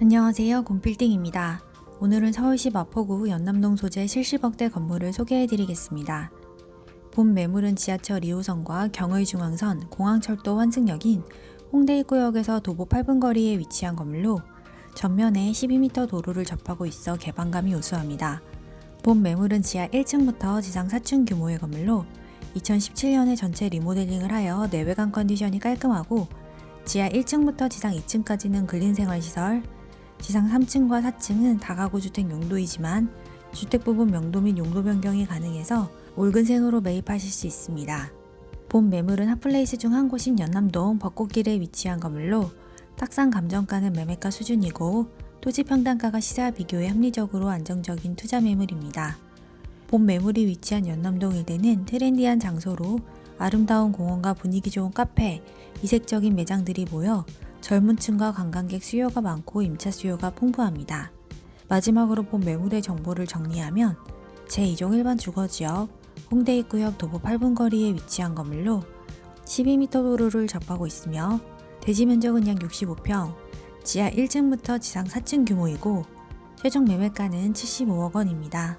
안녕하세요. 곰필딩입니다. 오늘은 서울시 마포구 연남동 소재 70억대 건물을 소개해드리겠습니다. 본 매물은 지하철 2호선과 경의중앙선, 공항철도 환승역인 홍대 입구역에서 도보 8분 거리에 위치한 건물로 전면에 12m 도로를 접하고 있어 개방감이 우수합니다. 본 매물은 지하 1층부터 지상 4층 규모의 건물로 2017년에 전체 리모델링을 하여 내외관 컨디션이 깔끔하고 지하 1층부터 지상 2층까지는 근린생활시설, 지상 3층과 4층은 다가구 주택 용도이지만 주택 부분 명도 및 용도 변경이 가능해서 올근생으로 매입하실 수 있습니다. 본 매물은 핫플레이스 중 한 곳인 연남동 벚꽃길에 위치한 건물로 탁상 감정가는 매매가 수준이고 토지 평당가가 시세와 비교해 합리적으로 안정적인 투자 매물입니다. 본 매물이 위치한 연남동 일대는 트렌디한 장소로 아름다운 공원과 분위기 좋은 카페, 이색적인 매장들이 모여 젊은 층과 관광객 수요가 많고 임차 수요가 풍부합니다. 마지막으로 본 매물의 정보를 정리하면 제2종 일반 주거지역 홍대 입구역 도보 8분 거리에 위치한 건물로 12m 도로를 접하고 있으며 대지 면적은 약 65평, 지하 1층부터 지상 4층 규모이고 최종 매매가는 75억 원입니다.